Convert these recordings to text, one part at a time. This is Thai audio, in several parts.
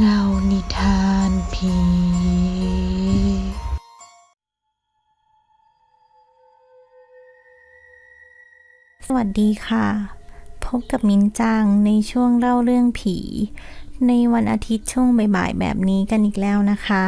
เล่านิทานผี สวัสดีค่ะ พบกับมินจังในช่วงเล่าเรื่องผี ในวันอาทิตย์ช่วงบ่ายๆแบบนี้กันอีกแล้วนะคะ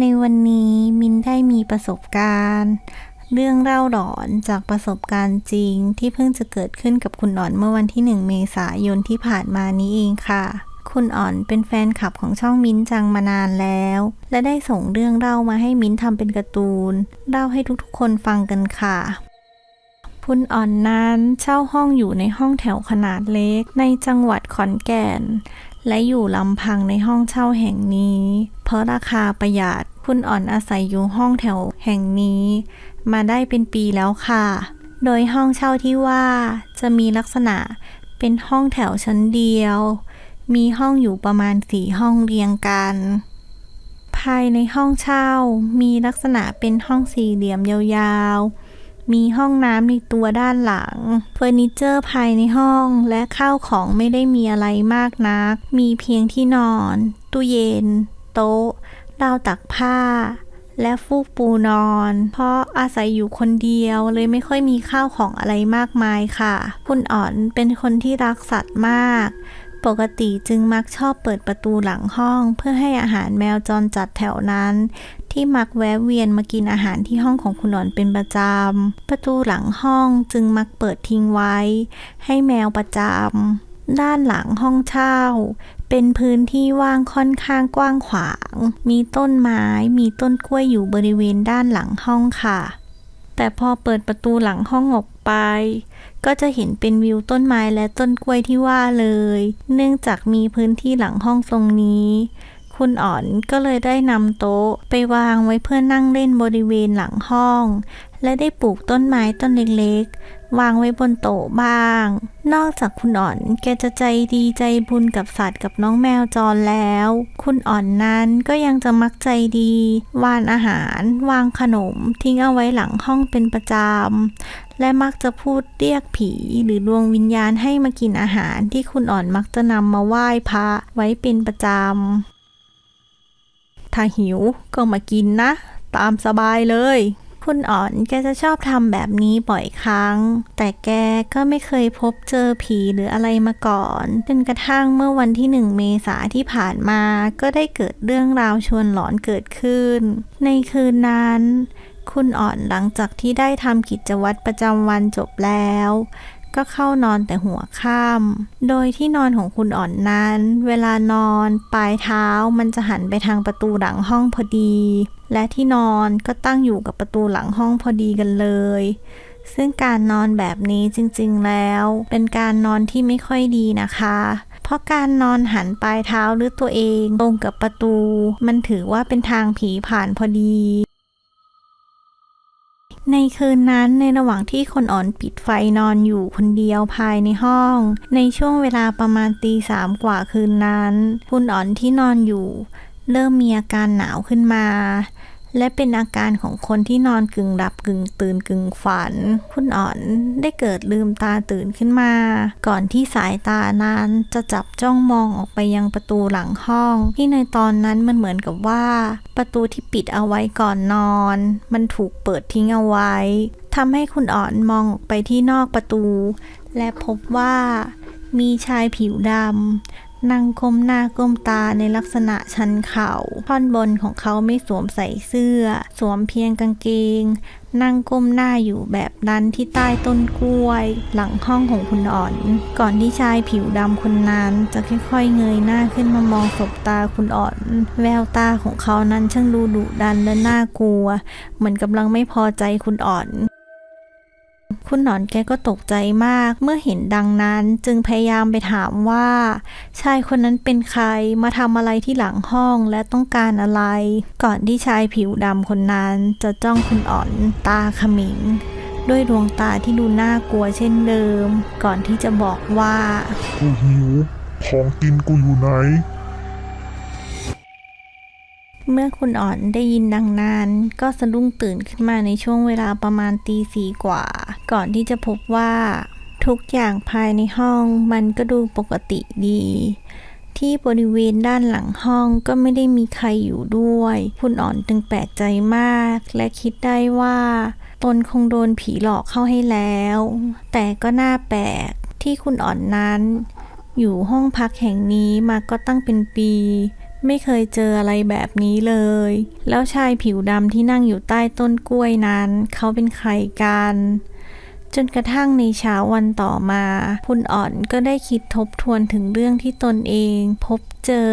ในวันนี้มินได้มีประสบการณ์ เรื่องเล่าหลอนจากประสบการณ์จริงที่เพิ่งจะเกิดขึ้นกับคุณอ่อนเมื่อวันที่ 1 เมษายนที่ผ่านมานี้เองค่ะ คุณอ่อนเป็นแฟนคลับของช่องมิ้นจังมานานแล้ว และได้ส่งเรื่องเล่ามาให้มิ้นทำเป็นการ์ตูน เล่าให้ทุกๆคนฟังกันค่ะคุณอ่อนนั้นเช่าห้องอยู่ในห้องแถวขนาดเล็กในจังหวัดขอนแก่น และอยู่ลำพังในห้องเช่าแห่งนี้ เพราะราคาประหยัดคุณอ่อนอาศัยอยู่ห้องแถวแห่งนี้ มาได้เป็นปีแล้วค่ะ โดยห้องเช่าที่ว่าจะมีลักษณะเป็นห้องแถวชั้นเดียว มีห้องอยู่ประมาณสี่ห้องเรียงกัน ภายในห้องเช่ามีลักษณะเป็นห้องสี่เหลี่ยมยาวๆ มีห้องน้ำในตัวด้านหลัง เฟอร์นิเจอร์ภายในห้องและข้าวของไม่ได้มีอะไรมากนัก มีเพียงที่นอน ตู้เย็น โต๊ะราวตักผ้า และฟูกปูนอน เพราะอาศัยอยู่คนเดียวเลยไม่ค่อยมีข้าวของอะไรมากมายค่ะ คุณอ่อนเป็นคนที่รักสัตว์มาก ปกติจึงมักชอบเปิดประตูหลังห้อง เพื่อให้อาหารแมวจรจัดแถวนั้น ที่มักแวะเวียนมากินอาหารที่ห้องของคุณหนอนเป็นประจำ ประตูหลังห้องจึงมักเปิดทิ้งไว้ ให้แมวประจำ ด้านหลังห้องเช่า เป็นพื้นที่ว่างค่อนข้างกว้างขวาง มีต้นไม้ มีต้นกล้วยอยู่บริเวณด้านหลังห้องค่ะ แต่พอเปิดประตูหลังห้องออกไป ก็จะเห็นเป็นวิวต้นไม้และต้นกล้วยที่ว่าเลย เนื่องจากมีพื้นที่หลังห้องตรงนี้ คุณอ่อนก็เลยได้นำโต๊ะไปวางไว้เพื่อนั่งเล่นบริเวณหลังห้อง และได้ปลูกต้นไม้ต้นเล็กๆวางไว้บนโต๊ะบ้าง นอกจากคุณอ่อน แกจะใจดีใจบุญกับสัตว์กับน้องแมวจรแล้ว คุณอ่อนนั้นก็ยังจะมักใจดี วานอาหาร วางขนม ทิ้งเอาไว้หลังห้องเป็นประจำ และมักจะพูดเรียกผี หรือดวงวิญญาณให้มากินอาหารที่คุณอ่อนมักจะนำมาไหว้พระไว้เป็นประจำ ถ้าหิวก็มากินนะ ตามสบายเลย คุณอ่อนแกจะชอบทำแบบนี้บ่อยครั้ง แต่แกก็ไม่เคยพบเจอผีหรืออะไรมาก่อน จนกระทั่งเมื่อวันที่หนึ่งเมษาที่ผ่านมา ก็ได้เกิดเรื่องราวชวนหลอนเกิดขึ้น ในคืนนั้น คุณอ่อนหลังจากที่ได้ทำกิจวัตรประจำวันจบแล้ว ก็เข้านอนแต่หัวค่ำโดยที่นอนของคุณอ่อนนั้น เวลานอนปลายเท้ามันจะหันไปทางประตูหลังห้องพอดี และที่นอนก็ตั้งอยู่กับประตูหลังห้องพอดีกันเลย ซึ่งการนอนแบบนี้จริงๆแล้ว เป็นการนอนที่ไม่ค่อยดีนะคะเพราะการนอนหันปลายเท้าหรือตัวเองตรงกับประตู มันถือว่าเป็นทางผีผ่านพอดี ในคืนนั้นในระหว่างที่คนอ่อนปิดไฟนอนอยู่คนเดียวภายในห้อง ในช่วงเวลาประมาณตีสามกว่าคืนนั้น คุณอ่อนที่นอนอยู่ เริ่มมีอาการหนาวขึ้นมา และเป็นอาการของคนที่นอนกึ่งหลับกึ่งตื่นกึ่งฝัน คุณอ่อนได้เกิดลืมตาตื่นขึ้นมา ก่อนที่สายตานั้นจะจับจ้องมองออกไปยังประตูหลังห้อง ที่ในตอนนั้นมันเหมือนกับว่า ประตูที่ปิดเอาไว้ก่อนนอน มันถูกเปิดทิ้งเอาไว้ทำให้คุณอ่อนมองออกไปที่นอกประตู และพบว่ามีชายผิวดำ นั่งก้มหน้าก้มตาในลักษณะชันเข่า ท่อนบนของเขาไม่สวมใส่เสื้อ สวมเพียงกางเกง นั่งก้มหน้าอยู่แบบนั้นที่ใต้ต้นกล้วย หลังห้องของคุณอ่อน ก่อนที่ชายผิวดำคนนั้น จะค่อยๆเงยหน้าขึ้นมามองสบตาคุณอ่อน แววตาของเขานั้นช่างดูดุดันและน่ากลัว เหมือนกำลังไม่พอใจคุณอ่อน คุณหนอนแกก็ตกใจมากเมื่อเห็นดังนั้นจึงพยายามไปถามว่า ชายคนนั้นเป็นใครมาทำอะไรที่หลังห้องและต้องการอะไร ก่อนที่ชายผิวดำคนนั้น จะจ้องคุณอ่อนตาขมิง ด้วยดวงตาที่ดูน่ากลัวเช่นเดิม ก่อนที่จะบอกว่า กูหิว ของกินกูอยู่ไหน เมื่อคุณอ่อนได้ยินดังนั้น ก็สะดุ้งตื่นขึ้นมาในช่วงเวลาประมาณตีสี่กว่า ก่อนที่จะพบว่า ทุกอย่างภายในห้องมันก็ดูปกติดี ที่บริเวณด้านหลังห้องก็ไม่ได้มีใครอยู่ด้วย คุณอ่อนจึงแปลกใจมาก และคิดได้ว่าตนคงโดนผีหลอกเข้าให้แล้ว แต่ก็น่าแปลกที่คุณอ่อนนั้น อยู่ห้องพักแห่งนี้มาก็ตั้งเป็นปี ไม่เคยเจออะไรแบบนี้เลย แล้วชายผิวดำที่นั่งอยู่ใต้ต้นกล้วยนั้น เขาเป็นใครกัน จนกระทั่งในเช้าวันต่อมา คุณอ่อนก็ได้คิดทบทวนถึงเรื่องที่ตนเอง พบเจอ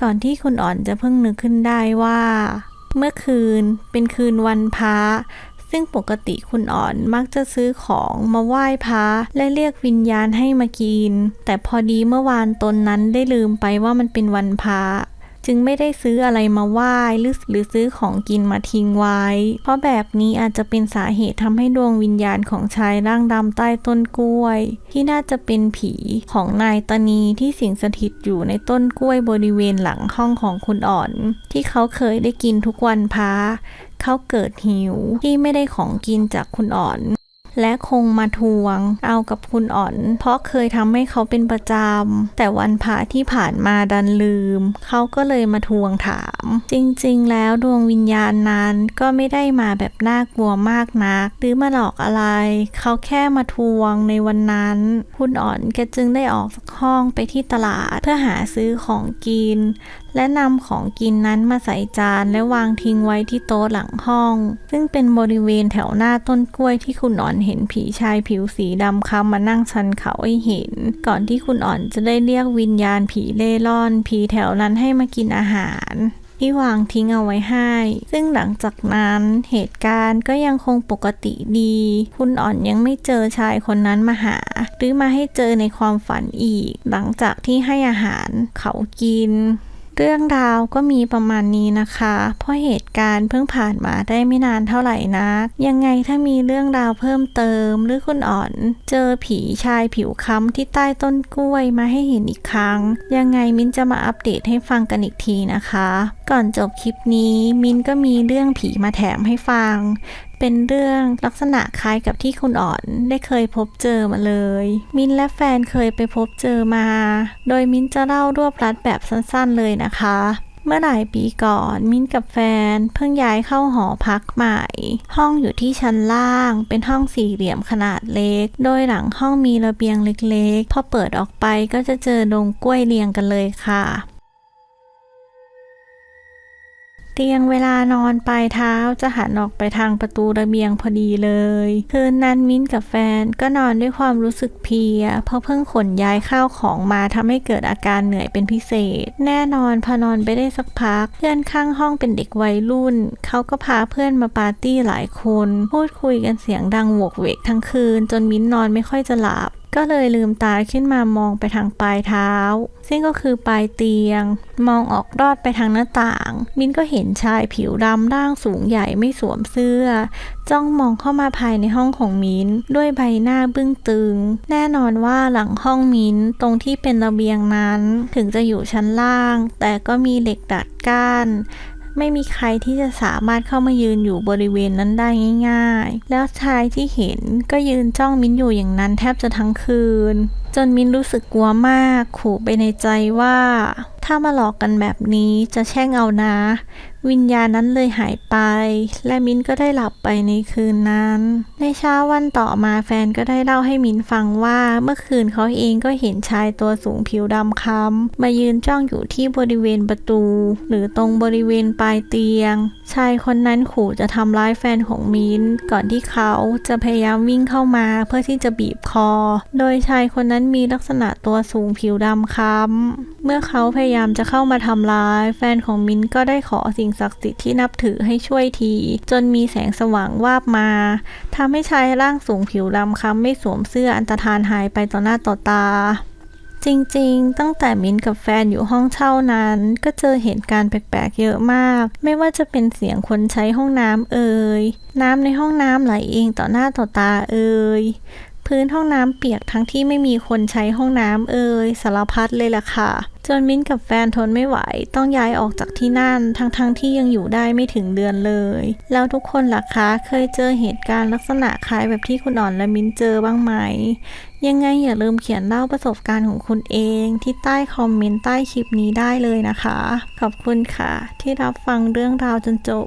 ก่อนที่คุณอ่อนจะเพิ่งนึกขึ้นได้ว่า เมื่อคืนเป็นคืนวันพระซึ่งปกติคุณอ่อนมักจะซื้อของมาไหว้พระและเรียกวิญญาณให้มากิน แต่พอดีเมื่อวานตนนั้นได้ลืมไปว่ามันเป็นวันพระ จึงไม่ได้ซื้ออะไรมาไหว้หรือหรือซื้อของกินมาทิ้งไว้ เพราะแบบนี้อาจจะเป็นสาเหตุทำให้ดวงวิญญาณของชายร่างดำใต้ต้นกล้วย ที่น่าจะเป็นผีของนายตานีที่สิงสถิตอยู่ในต้นกล้วยบริเวณหลังห้องของคุณอ่อน ที่เขาเคยได้กินทุกวันพระเขาเกิดหิวที่ไม่ได้ของกินจากคุณอ่อน และคงมาทวง เอากับคุณอ่อน เพราะเคยทำให้เขาเป็นประจำแต่วันพระที่ผ่านมาดันลืม เขาก็เลยมาทวงถาม จริงๆ แล้วดวงวิญญาณนั้นก็ไม่ได้มาแบบน่ากลัวมากนัก หรือมาหลอกอะไร เขาแค่มาทวงในวันนั้น คุณอ่อนแกจึงได้ออกจากห้องไปที่ตลาดเพื่อหาซื้อของกิน และนำของกินนั้นมาใส่จานและวางทิ้งไว้ที่โต๊ะหลังห้อง ซึ่งเป็นบริเวณแถวหน้าต้นกล้วยที่คุณอ่อนเห็นผีชายผิวสีดำค้ำมานั่งชันเขาให้เห็น ก่อนที่คุณอ่อนจะได้เรียกวิญญาณผีเล่ร่อน ผีแถวนั้นให้มากินอาหารที่วางทิ้งเอาไว้ให้ ซึ่งหลังจากนั้นเหตุการณ์ก็ยังคงปกติดี คุณอ่อนยังไม่เจอชายคนนั้นมาหา หรือมาให้เจอในความฝันอีก หลังจากที่ให้อาหารเขากิน เรื่องราวก็มีประมาณนี้นะคะ เพราะเหตุการณ์เพิ่งผ่านมาได้ไม่นานเท่าไหร่นัก ยังไงถ้ามีเรื่องราวเพิ่มเติมหรือคุณอ่อน เจอผีชายผิวค้ำที่ใต้ต้นกล้วยมาให้เห็นอีกครั้ง ยังไงมินจะมาอัปเดตให้ฟังกันอีกทีนะคะ ก่อนจบคลิปนี้มินก็มีเรื่องผีมาแถมให้ฟัง เป็นเรื่องลักษณะคล้ายกับที่คุณอ่อนได้เคยพบเจอมาเลย มิ้นและแฟนเคยไปพบเจอมา โดยมิ้นจะเล่ารวบรัดแบบสั้นๆเลยนะคะเมื่อหลายปีก่อนมิ้นกับแฟน เพิ่งย้ายเข้าหอพักใหม่ ห้องอยู่ที่ชั้นล่าง เป็นห้องสี่เหลี่ยมขนาดเล็ก โดยหลังห้องมีระเบียงเล็กๆ พอเปิดออกไปก็จะเจอดงกล้วยเรียงกันเลยค่ะ เตียงเวลานอนปลายเท้าจะหันออกไปทางประตูระเบียงพอดีเลย คืนนั้นมิ้นกับแฟนก็นอนด้วยความรู้สึกเพลีย เพราะเพิ่งขนย้ายข้าวของมาทำให้เกิดอาการเหนื่อยเป็นพิเศษ แน่นอนพอนอนไปได้สักพัก เพื่อนข้างห้องเป็นเด็กวัยรุ่น เขาก็พาเพื่อนมาปาร์ตี้หลายคน พูดคุยกันเสียงดังโวกเวกทั้งคืน จนมิ้นนอนไม่ค่อยจะหลับ ก็เลยลืมตาขึ้นมามองไปทางปลายเท้า ซึ่งก็คือปลายเตียง มองออกรอดไปทางหน้าต่าง มินก็เห็นชายผิวดำร่างสูงใหญ่ไม่สวมเสื้อ จ้องมองเข้ามาภายในห้องของมินด้วยใบหน้าบึ้งตึง แน่นอนว่าหลังห้องมินตรงที่เป็นระเบียงนั้น ถึงจะอยู่ชั้นล่าง แต่ก็มีเหล็กดัดก้าน ไม่มีใครที่จะสามารถเข้ามายืนอยู่บริเวณนั้นได้ง่ายๆ แล้วชายที่เห็นก็ยืนจ้องมิ้นอยู่อย่างนั้นแทบจะทั้งคืน จนมิ้นรู้สึกกลัวมาก ขู่ไปในใจว่า ถ้ามาหลอกกันแบบนี้จะแช่งเอานะ วิญญาณนั้นเลยหายไป และมิ้นก็ได้หลับไปในคืนนั้น ในเช้าวันต่อมาแฟนก็ได้เล่าให้มิ้นฟังว่าเมื่อคืนเขาเองก็เห็นชายตัวสูงผิวดำค้ำมายืนจ้องอยู่ที่บริเวณประตู หรือตรงบริเวณปลายเตียง ชายคนนั้นขู่จะทำร้ายแฟนของมิ้นก่อนที่เขาจะพยายามวิ่งเข้ามาเพื่อที่จะบีบคอ โดยชายคนนั้นมีลักษณะตัวสูงผิวดำค้ำเมื่อเขาพยายามจะเข้ามาทำร้าย แฟนของมิ้นก็ได้ขอสิ่งศักดิ์สิทธิ์ที่นับถือให้ช่วยที จนมีแสงสว่างวาบมาทำให้ชายร่างสูงผิวดำค้ำไม่สวมเสื้ออันตรธานหายไปต่อหน้าต่อตาจริงๆ ตั้งแต่มิ้นกับแฟนอยู่ห้องเช่านั้น ก็เจอเหตุการณ์แปลกๆ เยอะมาก ไม่ว่าจะเป็นเสียงคนใช้ห้องน้ำเอ่ย น้ำในห้องน้ำไหลเองต่อหน้าต่อตาเอ่ย พื้นห้องน้ำเปียกทั้งที่ไม่มีคนใช้ห้องน้ำเอ่ยสารพัดเลยล่ะค่ะ จนมิ้นกับแฟนทนไม่ไหว ต้องย้ายออกจากที่นั่น ทั้งๆทที่ยังอยู่ได้ไม่ถึงเดือนเลย แล้วทุกคนล่ะคะเคยเจอเหตุการณ์ลักษณะคล้ายแบบที่คุณอ่อนและมิ้นเจอบ้างไหม ยังไงอย่าลืมเขียนเล่าประสบการณ์ของคุณเองที่ใต้คอมเมนต์ใต้คลิปนี้ได้เลยนะคะ ขอบคุณค่ะ ที่รับฟังเรื่องราวจนจบ